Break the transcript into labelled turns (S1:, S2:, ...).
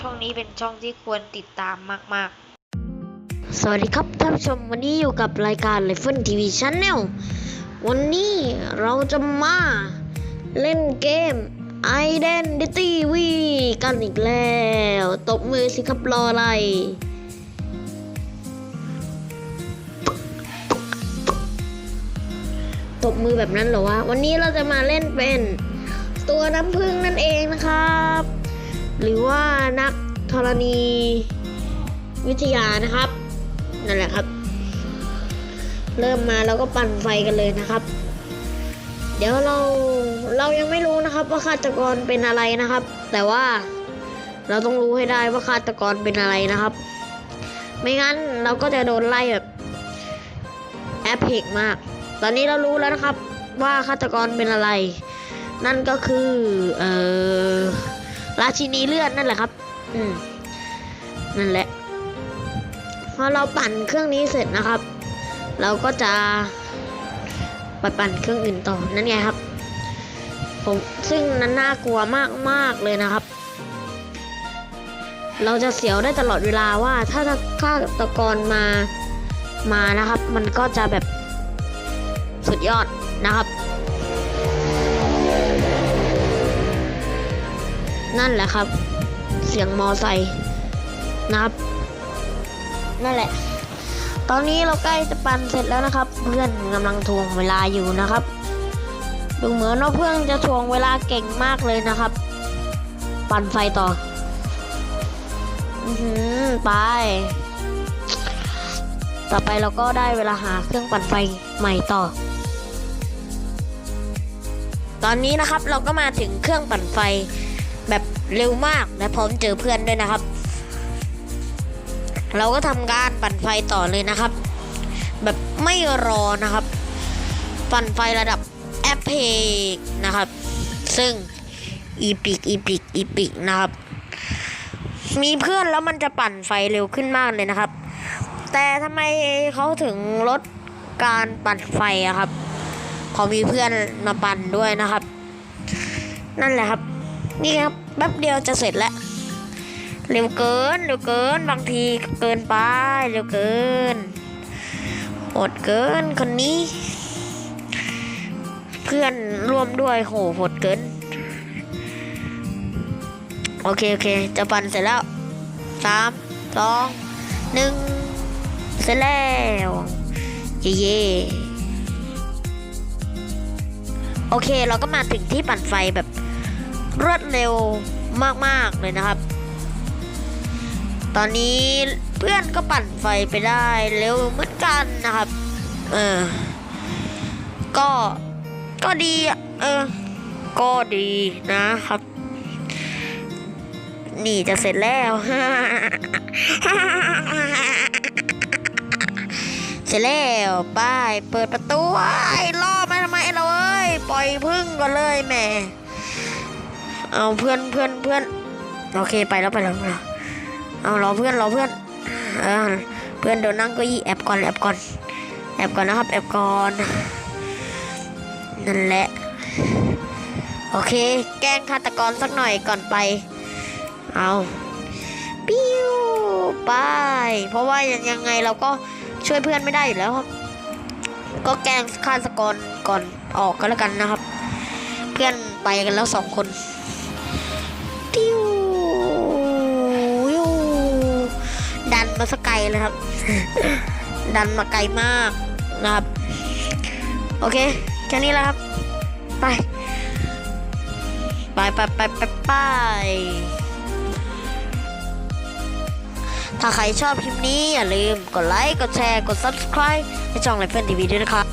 S1: ช่องนี้เป็นช่องที่ควรติดตามมาก
S2: สวัสดีครับท่านผู้ชมวันนี้อยู่กับรายการ l e f e n TV Channel วันนี้เราจะมาเล่นเกม Identity V กันอีกแล้ว ตบมือสิครับรออะไร ตบมือแบบนั้นเหรอวะ วันนี้เราจะมาเล่นเป็นตัวน้ำพึ่งนั่นเองนะครับ หรือว่านักธรณีวิทยานะครับ นั่นแหละครับ เริ่มมาเราก็ปั่นไฟกันเลยนะครับ เดี๋ยวเราเรายังไม่รู้นะครับ ว่าฆาตกรเป็นอะไรนะครับ แต่ว่าเราต้องรู้ให้ได้ว่าฆาตกรเป็นอะไรนะครับ ไม่งั้นเราก็จะโดนไล่แบบแอปเพกมาก ตอนนี้เรารู้แล้วนะครับว่าฆาตกรเป็นอะไร นั่นก็คือ เอ่อ ราชินีเลือดนั่นแหละครับ อืม นั่นแหละ พอเราปั่นเครื่องนี้เสร็จนะครับ เราก็จะไปปั่นเครื่องอื่นต่อ นั่นไงครับ ผมซึ่งนั้นน่ากลัวมากมากเลยนะครับ เราจะเสียวได้ตลอดเวลาว่าถ้าฆาตกรมา มานะครับ มันก็จะแบบสุดยอดนะครับ นั่นแหละครับ เสียงมอไซค์นะครับ นั่นแหละ ตอนนี้เราใกล้จะปั่นเสร็จแล้วนะครับ เพื่อนกำลังทวงเวลาอยู่นะครับ ดูเหมือนว่าเพื่อนจะทวงเวลาเก่งมากเลยนะครับ ปั่นไฟต่ออือหือไป ต่อไปเราก็ได้เวลาหาเครื่องปั่นไฟใหม่ต่อ ตอนนี้นะครับเราก็มาถึงเครื่องปั่นไฟ แบบเร็วมากและพร้อมเจอเพื่อนด้วยนะครับ เราก็ทำการปั่นไฟต่อเลยนะครับ แบบไม่รอนะครับ ปั่นไฟระดับแอปเพกนะครับ ซึ่งอีพิกอีพิกอีพิกนะครับ มีเพื่อนแล้วมันจะปั่นไฟเร็วขึ้นมากเลยนะครับ แต่ทำไมเขาถึงลดการปั่นไฟอะครับเพอมีเพื่อนมาปั่นด้วยนะครับ นั่นแหละครับ นี่ครับแป๊บเดียวจะเสร็จแล้วเร็วเกินเร็วเกินบางทีเกินไปเร็วเกินโหดเกินคนนี้ เพื่อนร่วมด้วยโหโหดเกิน โอเค โอเค จะปั่นเสร็จแล้วสามสองหนึ่งเสร็จแล้ว เย่เย่โอเค เราก็มาถึงที่ปั่นไฟแบบ รวดเร็วมากๆเลยนะครับ ตอนนี้เพื่อนก็ปั่นไฟไปได้เร็วเหมือนกันนะครับ เออ ก็ ก็ดี เออ ก็ดีนะครับ นี่จะเสร็จแล้วเสร็จแล้วป้ายเปิดประตูไอ้ล่อมาทำไมเราเอ้ย ปล่อยพึ่งก่อนเลยแม่ เอาเพื่อนเพื่อนเพื่อนโอเคไปแล้วไปแล้วเอารอเพื่อนรอเพื่อนเออเพื่อนเดี๋ยวนั่งเก็ยี่แอบก่อนแอบก่อนแอบก่อนนะครับแอบก่อนนั่นแหละโอเค แกล้งฆาตกรสักหน่อยก่อนไป เอาปิ้วไป เพราะว่ายังไงเราก็ช่วยเพื่อนไม่ได้อยู่แล้วครับ ก็แกล้งฆาตกรก่อนออกก็แล้วกันนะครับ เพื่อนไปกันแล้วสองคน ดันมาสกไกลเลยครับ ดันมาไกลมากนะครับ โอเคแค่นี้แล้วครับ ไปไปไปไปไปไปถ้าใครชอบคลิปนี้อย่าลืมกดไลค์ กดแชร์ กด subscribe ให้ช่องไลฟ์เฟนทีวีด้วยนะครับ